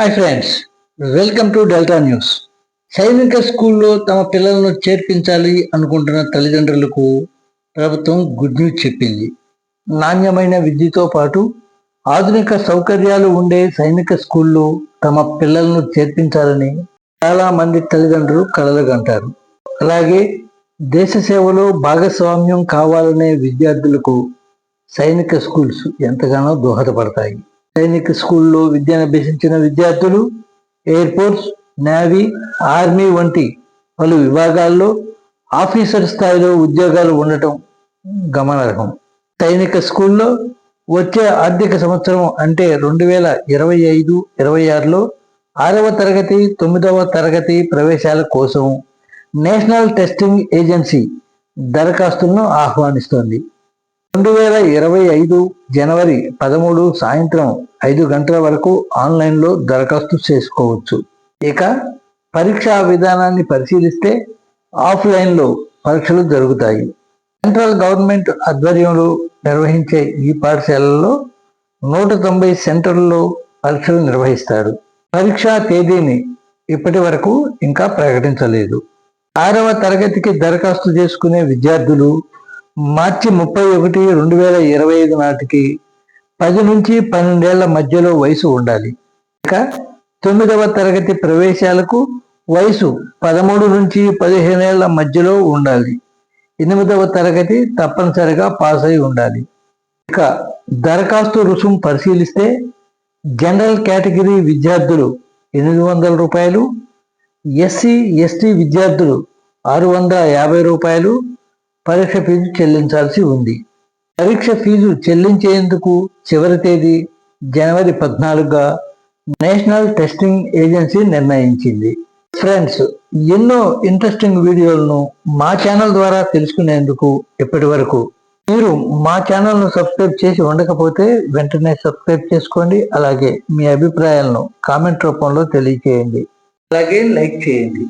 Hi friends welcome to Delta News సైనిక స్కూల్లో తమ పిల్లలను చేర్పించాలి అనుకుంటున్న తల్లిదండ్రులకు ప్రభుత్వం గుడ్ న్యూస్ చెప్పింది. నాణ్యమైన విద్యతో పాటు ఆధునిక సౌకర్యాలు ఉండే సైనిక స్కూల్లో తమ పిల్లలను చేర్పించాలని చాలా మంది తల్లిదండ్రులు కలలుగంటారు. అలాగే దేశ సేవలో భాగస్వామ్యం కావాలనే విద్యార్థులకు సైనిక స్కూల్స్ ఎంతగానో దోహదపడతాయి. సైనిక స్కూల్లో విద్యను అభ్యసించిన విద్యార్థులు ఎయిర్ ఫోర్స్ నేవీ ఆర్మీ వంటి పలు విభాగాల్లో ఆఫీసర్ స్థాయిలో ఉద్యోగాలు ఉండటం గమనార్హం. సైనిక స్కూల్లో వచ్చే ఆర్థిక సంవత్సరం అంటే రెండు వేల ఇరవై ఐదు ఇరవై ఆరులో ఆరవ తరగతి తొమ్మిదవ తరగతి ప్రవేశాల కోసం నేషనల్ టెస్టింగ్ ఏజెన్సీ దరఖాస్తులను ఆహ్వానిస్తోంది. రెండు వేల ఇరవై ఐదు జనవరి పదమూడు సాయంత్రం ఐదు గంటల వరకు ఆన్లైన్లో దరఖాస్తు చేసుకోవచ్చు. ఇక పరీక్షా విధానాన్ని పరిశీలిస్తే ఆఫ్లైన్లో పరీక్షలు జరుగుతాయి. సెంట్రల్ గవర్నమెంట్ ఆధ్వర్యంలో నిర్వహించే ఈ పాఠశాలల్లో నూట తొంభై సెంటర్లలో పరీక్షలు నిర్వహిస్తారు. పరీక్షా తేదీని ఇప్పటి వరకు ఇంకా ప్రకటించలేదు. ఆరవ తరగతికి దరఖాస్తు చేసుకునే విద్యార్థులు మార్చి ముప్పై ఒకటి రెండు వేల ఇరవై ఐదు నాటికి పది నుంచి పన్నెండేళ్ళ మధ్యలో వయసు ఉండాలి. ఇక తొమ్మిదవ తరగతి ప్రవేశాలకు వయసు పదమూడు నుంచి పదిహేనేళ్ళ మధ్యలో ఉండాలి. ఎనిమిదవ తరగతి తప్పనిసరిగా పాస్ అయి ఉండాలి. ఇక దరఖాస్తు రుసుము పరిశీలిస్తే జనరల్ కేటగిరీ విద్యార్థులు ఎనిమిది వందల రూపాయలు ఎస్సీ ఎస్టీ విద్యార్థులు ఆరు వందల యాభై రూపాయలు పరీక్ష ఫీజు చెల్లించాల్సి ఉంది. పరీక్ష ఫీజు చెల్లించేందుకు చివరి తేదీ జనవరి పద్నాలుగుగా నేషనల్ టెస్టింగ్ ఏజెన్సీ నిర్ణయించింది. ఫ్రెండ్స్ ఎన్నో ఇంట్రెస్టింగ్ వీడియోలను మా ఛానల్ ద్వారా తెలుసుకునేందుకు ఇప్పటి వరకు మీరు మా ఛానల్ను సబ్స్క్రైబ్ చేసి ఉండకపోతే వెంటనే సబ్స్క్రైబ్ చేసుకోండి. అలాగే మీ అభిప్రాయాలను కామెంట్ రూపంలో తెలియచేయండి. అలాగే లైక్ చేయండి.